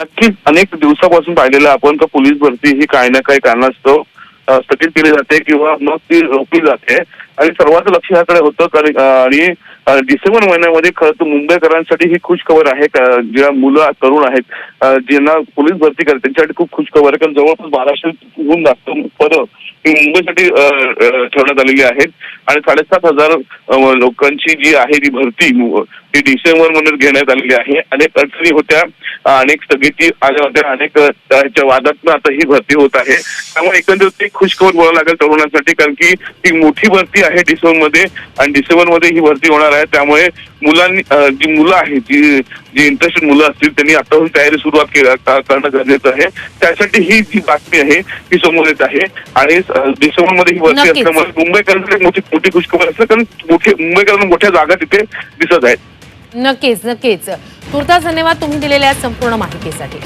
नक्कीच. अनेक दिवसापासून पाहिलेलं आपण का पोलीस भरती ही काही ना काही कारणास्तव स्थगित केली जाते किंवा मग ती रोखली जाते. आणि सर्वांचं लक्ष ह्याकडे होतं कारण आणि डिसेंबर महिन्यामध्ये खरं तर मुंबईकरांसाठी ही खुश खबर आहे ज्या मुलं तरुण आहेत ज्यांना पोलीस भरती करते त्यांच्यासाठी खूप खुश खबर आहे कारण जवळपास बाराशेहून जास्त पदं ही मुंबईसाठी ठेवण्यात आलेली आहेत. आणि साडेसात हजार लोकांची जी आहे ती भरती ती डिसेंबरमध्ये घेण्यात आलेली आहे. अनेक अडचणी होत्या. अनेक स्थगिती आल्या होत्या. अनेक वादातनं आता ही भरती होत आहे. त्यामुळे एकंदरीत एक खुशखबर बोलावं लागेल तरुणांसाठी कारण की ही मोठी भरती आहे डिसेंबरमध्ये आणि डिसेंबरमध्ये ही भरती होणार आहे. त्यामुळे मुलांनी जी मुलं आहेत जी जी इंटरेस्टेड मुलं असतील त्यांनी आतापासून तयारी सुरुवात करणं गरजेचं आहे. त्यासाठी ही जी बातमी आहे ती समोर येत आहे. आणि डिसेंबरमध्ये ही भरती. असल्यामुळे मुंबईकरांसाठी एक मोठी मोठी खुशखबर असते कारण मोठी मुंबईकरांना मोठ्या जागा तिथे दिसत आहेत. नक्कीच नक्कीच. तुर्तास धन्यवाद तुम्ही दिलेल्या संपूर्ण माहितीसाठी.